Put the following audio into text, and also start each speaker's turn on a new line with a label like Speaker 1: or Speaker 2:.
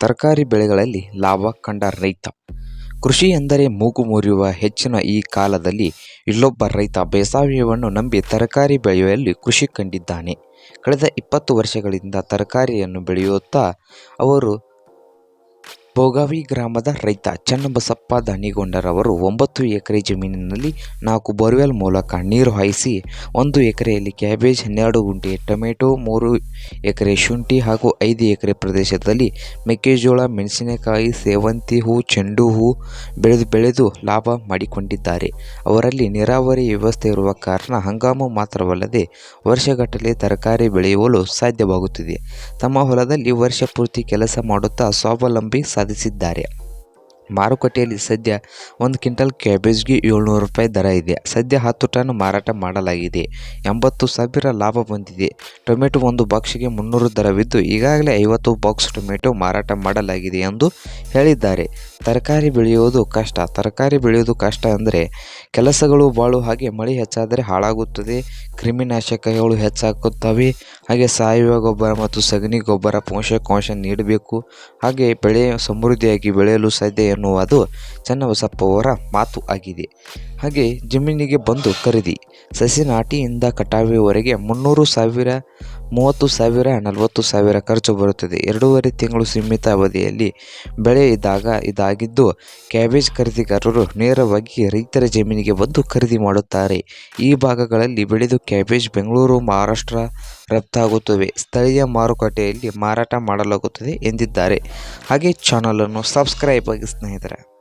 Speaker 1: ತರಕಾರಿ ಬೆಳೆಗಳಲ್ಲಿ ಲಾಭ ಕಂಡ ರೈತ. ಕೃಷಿ ಎಂದರೆ ಮೂಗು ಮುರಿಯುವ ಹೆಚ್ಚಿನ ಈ ಕಾಲದಲ್ಲಿ ಇಲ್ಲೊಬ್ಬ ರೈತ ಬೇಸಾಯವನ್ನು ನಂಬಿ ತರಕಾರಿ ಬೆಳೆಯುವಲ್ಲಿ ಕೃಷಿ ಕಂಡಿದ್ದಾನೆ. ಕಳೆದ ಇಪ್ಪತ್ತು ವರ್ಷಗಳಿಂದ ತರಕಾರಿಯನ್ನು ಬೆಳೆಯುತ್ತಾ ಅವರು ಭೋಗಾವಿ ಗ್ರಾಮದ ರೈತ ಚನ್ನಬಸಪ್ಪ ದಾನಿಗೊಂಡರವರು ಒಂಬತ್ತು ಎಕರೆ ಜಮೀನಿನಲ್ಲಿ ನಾಲ್ಕು ಬೋರ್ವೆಲ್ ಮೂಲಕ ನೀರು ಹಾಯಿಸಿ, ಒಂದು ಎಕರೆಯಲ್ಲಿ ಕ್ಯಾಬೇಜ್, ಹನ್ನೆರಡು ಗುಂಟೆ ಟೊಮೆಟೊ, ಮೂರು ಎಕರೆ ಶುಂಠಿ ಹಾಗೂ ಐದು ಎಕರೆ ಪ್ರದೇಶದಲ್ಲಿ ಮೆಕ್ಕೆಜೋಳ, ಮೆಣಸಿನಕಾಯಿ, ಸೇವಂತಿ ಹೂ, ಚೆಂಡು ಹೂ ಬೆಳೆದು ಬೆಳೆದು ಲಾಭ ಮಾಡಿಕೊಂಡಿದ್ದಾರೆ. ಅವರಲ್ಲಿ ನೀರಾವರಿ ವ್ಯವಸ್ಥೆ ಇರುವ ಕಾರಣ ಹಂಗಾಮು ಮಾತ್ರವಲ್ಲದೆ ವರ್ಷಗಟ್ಟಲೆ ತರಕಾರಿ ಬೆಳೆಯಲು ಸಾಧ್ಯವಾಗುತ್ತಿದೆ. ತಮ್ಮ ಹೊಲದಲ್ಲಿ ವರ್ಷ ಪೂರ್ತಿ ಕೆಲಸ ಮಾಡುತ್ತಾ ಸ್ವಾವಲಂಬಿ ಸಾಧಿಸಿದ್ದಾರೆ. ಮಾರುಕಟ್ಟೆಯಲ್ಲಿ ಸದ್ಯ ಒಂದು ಕ್ವಿಂಟಲ್ ಕ್ಯಾಬೇಜ್ಗೆ ಏಳ್ನೂರು ರೂಪಾಯಿ ದರ ಇದೆ. ಸದ್ಯ ಹತ್ತು ಟನ್ ಮಾರಾಟ ಮಾಡಲಾಗಿದೆ. ಎಂಬತ್ತು ಸಾವಿರ ಲಾಭ ಬಂದಿದೆ ಟೊಮೆಟೊ ಒಂದು ಬಾಕ್ಸ್ಗೆ ಮುನ್ನೂರು ದರವಿದ್ದು ಈಗಾಗಲೇ ಐವತ್ತು ಬಾಕ್ಸ್ ಟೊಮೆಟೊ ಮಾರಾಟ ಮಾಡಲಾಗಿದೆ ಎಂದು ಹೇಳಿದ್ದಾರೆ. ತರಕಾರಿ ಬೆಳೆಯುವುದು ಕಷ್ಟ. ತರಕಾರಿ ಬೆಳೆಯುವುದು ಕಷ್ಟ ಅಂದರೆ ಕೆಲಸಗಳು ಬಾಳು ಹಾಗೆ ಮಳೆ ಹೆಚ್ಚಾದರೆ ಹಾಳಾಗುತ್ತದೆ. ಕ್ರಿಮಿನಾಶಕಗಳು ಹೆಚ್ಚಾಗುತ್ತವೆ. ಹಾಗೆ ಸಾವಯವ ಗೊಬ್ಬರ ಮತ್ತು ಸಗಣಿ ಗೊಬ್ಬರ ಪೋಷಕಾಂಶ ನೀಡಬೇಕು. ಹಾಗೆ ಬೆಳೆ ಸಮೃದ್ಧಿಯಾಗಿ ಬೆಳೆಯಲು ಸಾಧ್ಯ ಎನ್ನುವುದು ಚನ್ನಬಸಪ್ಪ ಅವರ ಮಾತು ಆಗಿದೆ. ಹಾಗೆ ಜಮೀನಿಗೆ ಬಂದು ಖರೀದಿ. ಸಸಿ ನಾಟಿಯಿಂದ ಕಟಾವಿವರೆಗೆ ಮುನ್ನೂರು ಸಾವಿರ ಮೂವತ್ತು ಸಾವಿರ ನಲವತ್ತು ಸಾವಿರ ಖರ್ಚು ಬರುತ್ತದೆ. ಎರಡೂವರೆ ತಿಂಗಳು ಸೀಮಿತ ಅವಧಿಯಲ್ಲಿ ಬೆಳೆ ಇದ್ದಾಗ ಇದಾಗಿದ್ದು, ಕ್ಯಾಬೇಜ್ ಖರೀದಿಗಾರರು ನೇರವಾಗಿ ರೈತರ ಜಮೀನಿಗೆ ಬಂದು ಖರೀದಿ ಮಾಡುತ್ತಾರೆ. ಈ ಭಾಗಗಳಲ್ಲಿ ಬೆಳೆದು ಕ್ಯಾಬೇಜ್ ಬೆಂಗಳೂರು, ಮಹಾರಾಷ್ಟ್ರ ರಫ್ತಾಗುತ್ತವೆ. ಸ್ಥಳೀಯ ಮಾರುಕಟ್ಟೆಯಲ್ಲಿ ಮಾರಾಟ ಮಾಡಲಾಗುತ್ತದೆ ಎಂದಿದ್ದಾರೆ. ಹಾಗೆ ಚಾನಲನ್ನು ಸಬ್ಸ್ಕ್ರೈಬ್ ಆಗಿ ಸ್ನೇಹಿತರೆ.